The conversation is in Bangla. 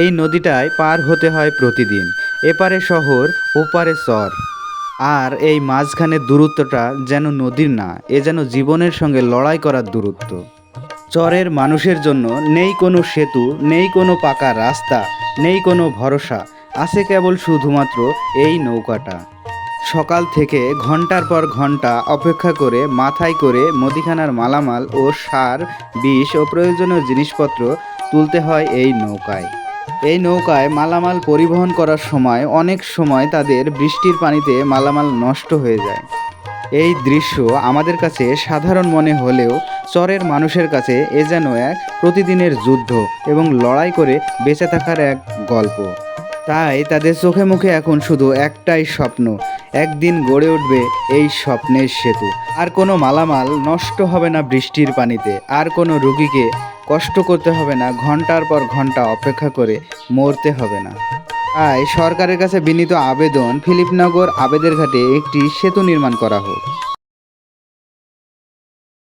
এই নদীটায় পার হতে হয় প্রতিদিন, এপারে শহর, ওপারে চর। আর এই মাঝখানে দূরত্বটা যেন নদীর না, এ যেন জীবনের সঙ্গে লড়াই করার দূরত্ব। চরের মানুষের জন্য নেই কোনো সেতু, নেই কোনো পাকা রাস্তা, নেই কোনো ভরসা, আছে কেবল শুধুমাত্র এই নৌকাটা। সকাল থেকে ঘণ্টার পর ঘণ্টা অপেক্ষা করে, মাথায় করে মুদিখানার মালামাল ও সার, বিষ ও প্রয়োজনীয় জিনিসপত্র তুলতে হয় এই নৌকায়। এই নৌকায় মালামাল পরিবহন করার সময় অনেক সময় তাদের বৃষ্টির পানিতে মালামাল নষ্ট হয়ে যায়। এই দৃশ্য আমাদের কাছে সাধারণ মনে হলেও চরের মানুষের কাছে এ যেন এক প্রতিদিনের যুদ্ধ এবং লড়াই করে বেঁচে থাকার এক গল্প। তাই তাদের চোখে মুখে এখন শুধু একটাই স্বপ্ন, একদিন গড়ে উঠবে এই স্বপ্নের সেতু। আর কোনো মালামাল নষ্ট হবে না বৃষ্টির পানিতে, আর কোনো রুগীকে কষ্ট করতে হবে না, ঘণ্টার পর ঘণ্টা অপেক্ষা করে মরতে হবে না। তাই সরকারের কাছে বিনীত আবেদন ফিলিপনগর আবেদের ঘাটে একটি সেতু নির্মাণ করা হোক।